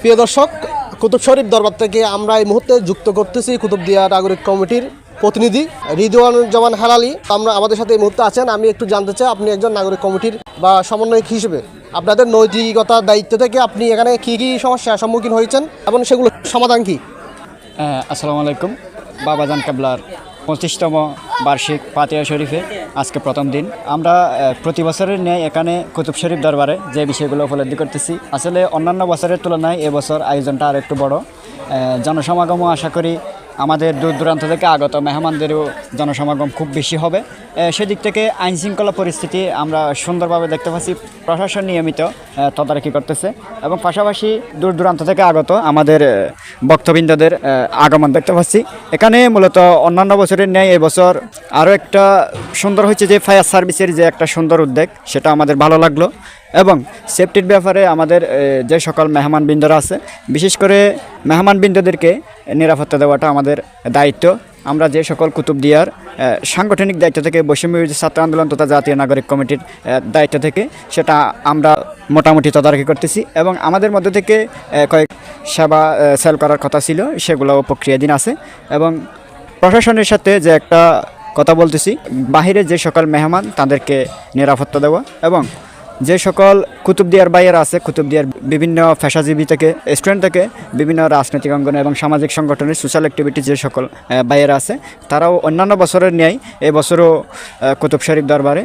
প্রিয় দর্শক, কুতুব শরীফ দরবার থেকে আমরা এই মুহূর্তে যুক্ত করতেছি কুতুবদিয়া নাগরিক কমিটির প্রতিনিধি রিদওয়ানুজ্জামান হালালি। আমরা আমাদের সাথে এই মুহূর্তে আছেন। আমি একটু জানতে চাই, আপনি একজন নাগরিক কমিটির বা সমন্বয়ক হিসেবে আপনাদের নৈতিকতার দায়িত্ব থেকে আপনি এখানে কী কী সমস্যার সম্মুখীন হয়েছেন এবং সেগুলো সমাধান কি? আসসালামু আলাইকুম। বাবাজান কাবলার পঁচিশতম বার্ষিক পাতিয়া শরীফে আজকে প্রথম দিন। আমরা প্রতি বছরের ন্যায় এখানে কুতুব শরীফ দরবারে যে বিষয়গুলো উপলব্ধি করতেছি। আসলে অন্যান্য বছরের তুলনায় এবছর আয়োজনটা আর একটু বড় জনসমাগমও আশা করি আমাদের দূর দূরান্ত থেকে আগত মেহমানদেরও জনসমাগম খুব বেশি হবে। সেদিক থেকে আইন শৃঙ্খলা পরিস্থিতি আমরা সুন্দরভাবে দেখতে পাচ্ছি। প্রশাসন নিয়মিত তদারকি করতেছে এবং পাশাপাশি দূর দূরান্ত থেকে আগত আমাদের আহ, ভক্তবৃন্দদের আগমন দেখতে পাচ্ছি। এখানে মূলত অন্যান্য বছরের ন্যায় এবছর আরও একটা সুন্দর হচ্ছে যে ফায়ার সার্ভিসের যে একটা সুন্দর উদ্যোগ সেটা আমাদের ভালো লাগল। এবং সেফটির ব্যাপারে আমাদের যে সকল মেহমানবৃন্দরা আছে, বিশেষ করে মেহমানবৃন্দদেরকে নিরাপত্তা দেওয়াটা আমাদের দায়িত্ব। আমরা যে সকল কুতুব দিয়ার সাংগঠনিক দায়িত্ব থেকে বৈষম্য ছাত্র আন্দোলন তথা জাতীয় নাগরিক কমিটির দায়িত্ব থেকে সেটা আমরা মোটামুটি তদারকি করতেছি এবং আমাদের মধ্যে থেকে কয়েক সেবা সেল করার কথা ছিল সেগুলো প্রক্রিয়াধীন আছে এবং প্রশাসনের সাথে যে একটা কথা বলতেছি, বাহিরে যে সকল মেহমান তাদেরকে নিরাপত্তা দেওয়া এবং যে সকল কুতুবদিয়ার বাইয়ের আছে কুতুবদিয়ার বিভিন্ন পেশাজীবী থেকে স্টুডেন্ট থেকে বিভিন্ন রাজনৈতিক অঙ্গনে এবং সামাজিক সংগঠনের সোশ্যাল অ্যাক্টিভিটি যে সকল বাইয়েরা আছে, তারাও অন্যান্য বছরের ন্যায় এই বছরও কুতুব শরীফ দরবারে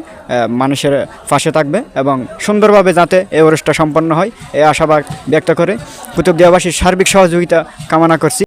মানুষের পাশে থাকবে এবং সুন্দরভাবে যাতে এই অনুষ্ঠান সম্পন্ন হয়। এই আশাবাদ ব্যক্ত করে কুতুবদিয়াবাসীর সার্বিক সহযোগিতা কামনা করছি।